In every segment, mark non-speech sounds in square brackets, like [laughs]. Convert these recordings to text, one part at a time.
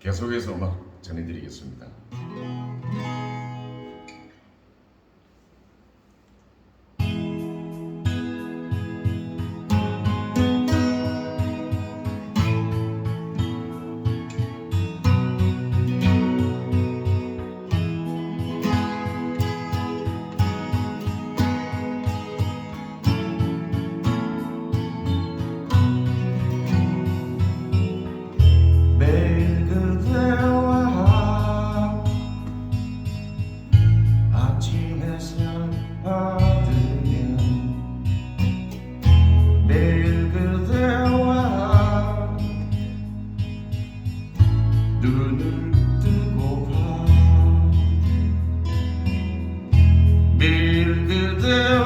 계속해서 음악 전해드리겠습니다. still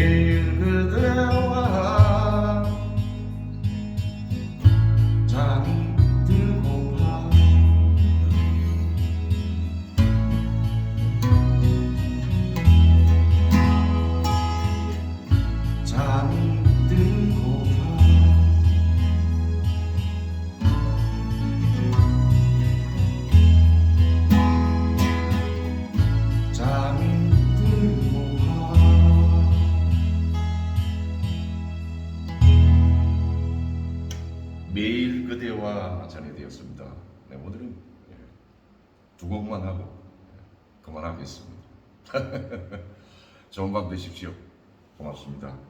Hey. 매일 그대와 전해드렸습니다. 네, 오늘은 예, 두 곡만 하고 예, 그만하겠습니다. [laughs] 좋은 밤 되십시오. 고맙습니다.